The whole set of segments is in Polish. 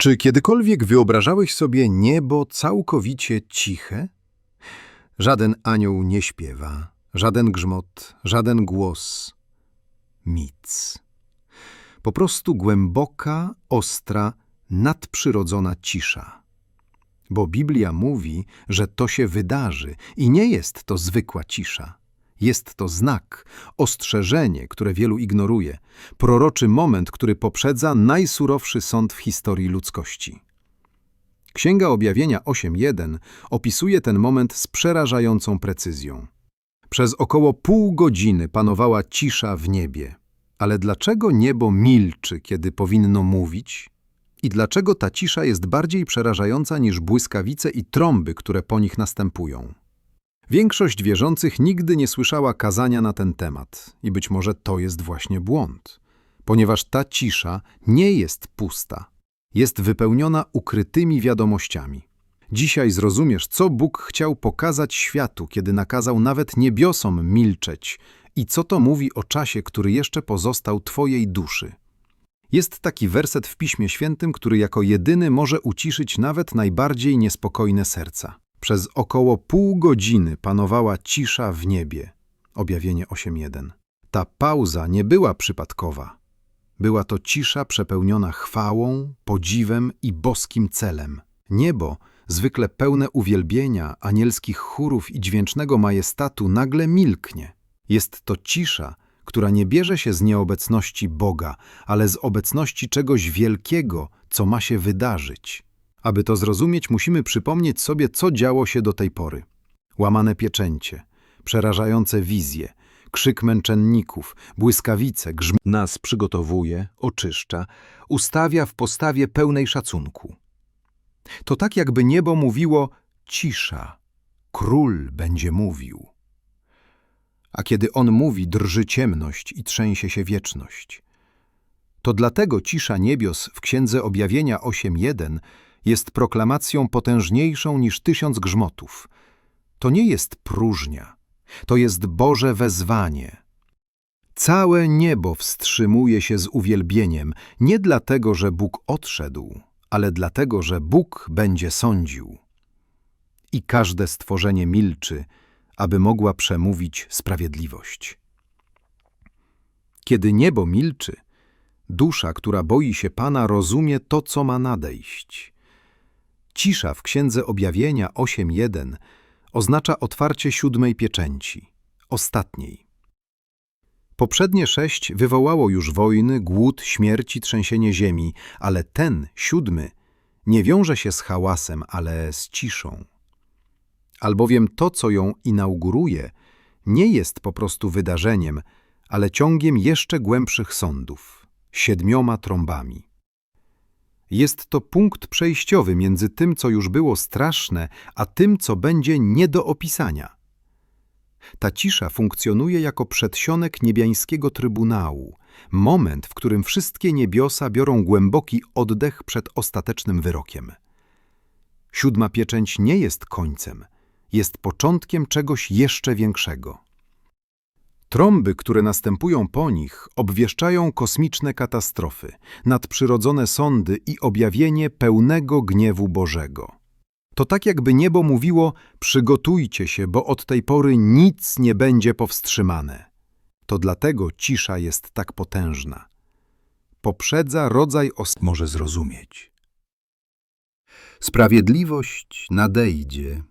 Czy kiedykolwiek wyobrażałeś sobie niebo całkowicie ciche? Żaden anioł nie śpiewa, żaden grzmot, żaden głos. Nic. Po prostu głęboka, ostra, nadprzyrodzona cisza. Bo Biblia mówi, że to się wydarzy i nie jest to zwykła cisza. Jest to znak, ostrzeżenie, które wielu ignoruje, proroczy moment, który poprzedza najsurowszy sąd w historii ludzkości. Księga Objawienia 8.1 opisuje ten moment z przerażającą precyzją. Przez około pół godziny panowała cisza w niebie. Ale dlaczego niebo milczy, kiedy powinno mówić? I dlaczego ta cisza jest bardziej przerażająca niż błyskawice i trąby, które po nich następują? Większość wierzących nigdy nie słyszała kazania na ten temat i być może to jest właśnie błąd, ponieważ ta cisza nie jest pusta, jest wypełniona ukrytymi wiadomościami. Dzisiaj zrozumiesz, co Bóg chciał pokazać światu, kiedy nakazał nawet niebiosom milczeć i co to mówi o czasie, który jeszcze pozostał Twojej duszy. Jest taki werset w Piśmie Świętym, który jako jedyny może uciszyć nawet najbardziej niespokojne serca. Przez około pół godziny panowała cisza w niebie. Objawienie 8.1. Ta pauza nie była przypadkowa. Była to cisza przepełniona chwałą, podziwem i boskim celem. Niebo, zwykle pełne uwielbienia, anielskich chórów i dźwięcznego majestatu, nagle milknie. Jest to cisza, która nie bierze się z nieobecności Boga, ale z obecności czegoś wielkiego, co ma się wydarzyć. Aby to zrozumieć, musimy przypomnieć sobie, co działo się do tej pory. Łamane pieczęcie, przerażające wizje, krzyk męczenników, błyskawice, grzm nas przygotowuje, oczyszcza, ustawia w postawie pełnej szacunku. To tak jakby niebo mówiło cisza, król będzie mówił. A kiedy on mówi, drży ciemność i trzęsie się wieczność. To dlatego cisza niebios w Księdze Objawienia 8.1 jest proklamacją potężniejszą niż tysiąc grzmotów. To nie jest próżnia, to jest Boże wezwanie. Całe niebo wstrzymuje się z uwielbieniem, nie dlatego, że Bóg odszedł, ale dlatego, że Bóg będzie sądził. I każde stworzenie milczy, aby mogła przemówić sprawiedliwość. Kiedy niebo milczy, dusza, która boi się Pana, rozumie to, co ma nadejść. Cisza w Księdze Objawienia 8.1 oznacza otwarcie siódmej pieczęci, ostatniej. Poprzednie sześć wywołało już wojny, głód, śmierć i trzęsienie ziemi, ale ten, siódmy, nie wiąże się z hałasem, ale z ciszą. Albowiem to, co ją inauguruje, nie jest po prostu wydarzeniem, ale ciągiem jeszcze głębszych sądów, siedmioma trąbami. Jest to punkt przejściowy między tym, co już było straszne, a tym, co będzie nie do opisania. Ta cisza funkcjonuje jako przedsionek niebiańskiego trybunału, moment, w którym wszystkie niebiosa biorą głęboki oddech przed ostatecznym wyrokiem. Siódma pieczęć nie jest końcem, jest początkiem czegoś jeszcze większego. Trąby, które następują po nich, obwieszczają kosmiczne katastrofy, nadprzyrodzone sądy i objawienie pełnego gniewu Bożego. To tak jakby niebo mówiło: przygotujcie się, bo od tej pory nic nie będzie powstrzymane. To dlatego cisza jest tak potężna. Poprzedza rodzaj os... może zrozumieć. Sprawiedliwość nadejdzie,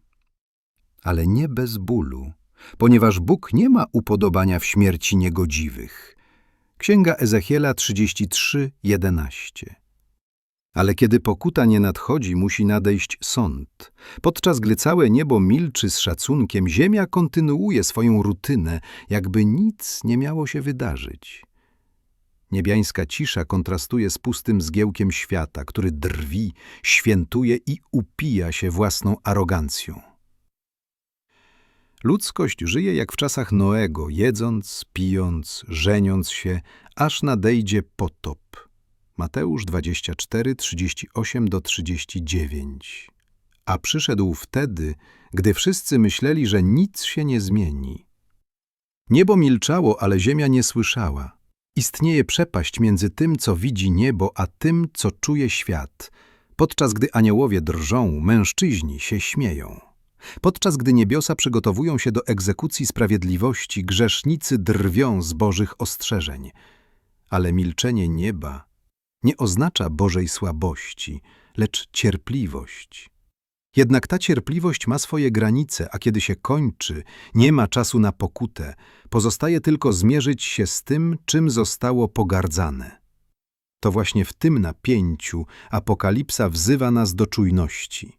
ale nie bez bólu ponieważ Bóg nie ma upodobania w śmierci niegodziwych. Księga Ezechiela 33:11. Ale kiedy pokuta nie nadchodzi, musi nadejść sąd. Podczas gdy całe niebo milczy z szacunkiem, ziemia kontynuuje swoją rutynę, jakby nic nie miało się wydarzyć. Niebiańska cisza kontrastuje z pustym zgiełkiem świata, który drwi, świętuje i upija się własną arogancją. Ludzkość żyje jak w czasach Noego, jedząc, pijąc, żeniąc się, aż nadejdzie potop. Mateusz 24, 38-39 A przyszedł wtedy, gdy wszyscy myśleli, że nic się nie zmieni. Niebo milczało, ale ziemia nie słyszała. Istnieje przepaść między tym, co widzi niebo, a tym, co czuje świat. Podczas gdy aniołowie drżą, mężczyźni się śmieją. Podczas gdy niebiosa przygotowują się do egzekucji sprawiedliwości, grzesznicy drwią z Bożych ostrzeżeń. Ale milczenie nieba nie oznacza Bożej słabości, lecz cierpliwość. Jednak ta cierpliwość ma swoje granice, a kiedy się kończy, nie ma czasu na pokutę, pozostaje tylko zmierzyć się z tym, czym zostało pogardzane. To właśnie w tym napięciu apokalipsa wzywa nas do czujności.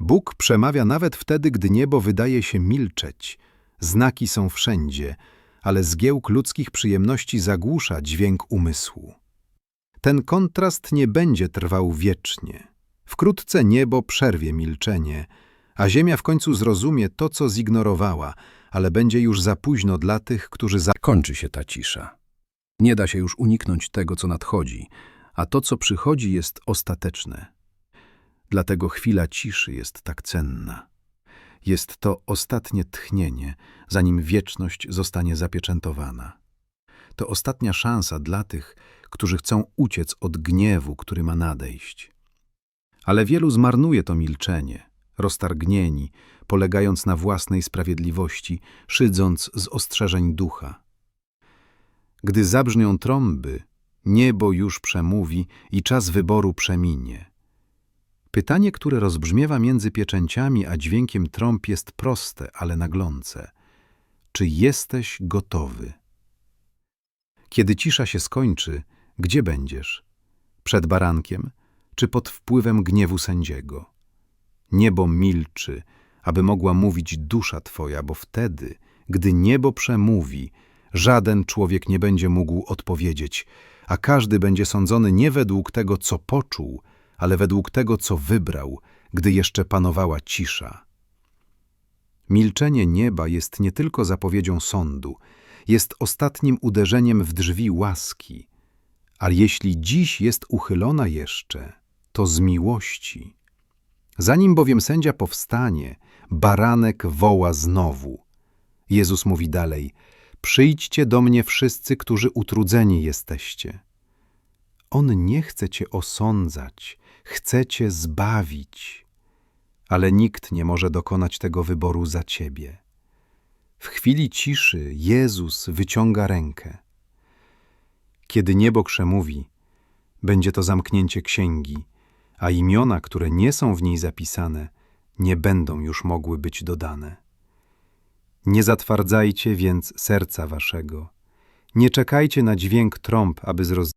Bóg przemawia nawet wtedy, gdy niebo wydaje się milczeć. Znaki są wszędzie, ale zgiełk ludzkich przyjemności zagłusza dźwięk umysłu. Ten kontrast nie będzie trwał wiecznie. Wkrótce niebo przerwie milczenie, a ziemia w końcu zrozumie to, co zignorowała, ale będzie już za późno dla tych, którzy za... Kończy się ta cisza. Nie da się już uniknąć tego, co nadchodzi, a to, co przychodzi, jest ostateczne. Dlatego chwila ciszy jest tak cenna. Jest to ostatnie tchnienie, zanim wieczność zostanie zapieczętowana. To ostatnia szansa dla tych, którzy chcą uciec od gniewu, który ma nadejść. Ale wielu zmarnuje to milczenie, roztargnieni, polegając na własnej sprawiedliwości, szydząc z ostrzeżeń ducha. Gdy zabrzmią trąby, niebo już przemówi i czas wyboru przeminie. Pytanie, które rozbrzmiewa między pieczęciami a dźwiękiem trąb jest proste, ale naglące. Czy jesteś gotowy? Kiedy cisza się skończy, gdzie będziesz? Przed barankiem czy pod wpływem gniewu sędziego? Niebo milczy, aby mogła mówić dusza Twoja, bo wtedy, gdy niebo przemówi, żaden człowiek nie będzie mógł odpowiedzieć, a każdy będzie sądzony nie według tego, co poczuł, ale według tego, co wybrał, gdy jeszcze panowała cisza. Milczenie nieba jest nie tylko zapowiedzią sądu, jest ostatnim uderzeniem w drzwi łaski, a jeśli dziś jest uchylona jeszcze, to z miłości. Zanim bowiem sędzia powstanie, baranek woła znowu. Jezus mówi dalej: Przyjdźcie do mnie wszyscy, którzy utrudzeni jesteście. On nie chce cię osądzać, chce cię zbawić, ale nikt nie może dokonać tego wyboru za ciebie. W chwili ciszy Jezus wyciąga rękę. Kiedy niebo krzemówi, będzie to zamknięcie księgi, a imiona, które nie są w niej zapisane, nie będą już mogły być dodane. Nie zatwardzajcie więc serca waszego. Nie czekajcie na dźwięk trąb, aby zrozumieć.